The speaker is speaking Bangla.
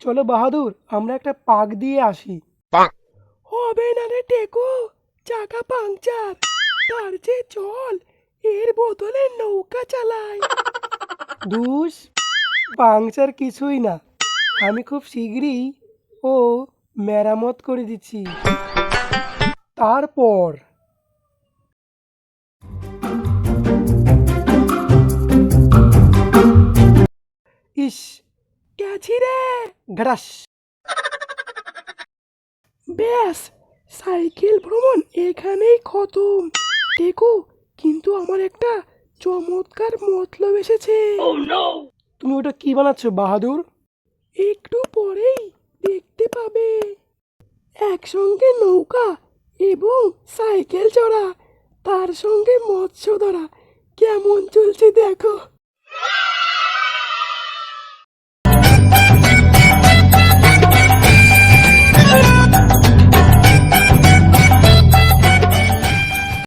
চলো বাহাদুর আমরা একটা পাক দিয়ে আসি। হবে না রে টেকো চাকা পাংচার তার যে চল এর বদলে নৌকা চালাই। দুস পাংচার কিছুই না। আমি খুব শীঘ্রই ও মেরামত করে দিচ্ছি। তারপর। ইস গেছি রে ঘরাস ব্যাস সাইকেল ভ্রমণ এখানেই খতম। দেখো কিন্তু আমার একটা চমৎকার মতলব এসেছে। তুমি ওটা কি বানাচ্ছ বাহাদুর? একটু পরেই দেখতে পাবে। একসঙ্গে নৌকা এবং সাইকেল চড়া তার সঙ্গে মৎস্য ধরা। কেমন চলছে দেখো।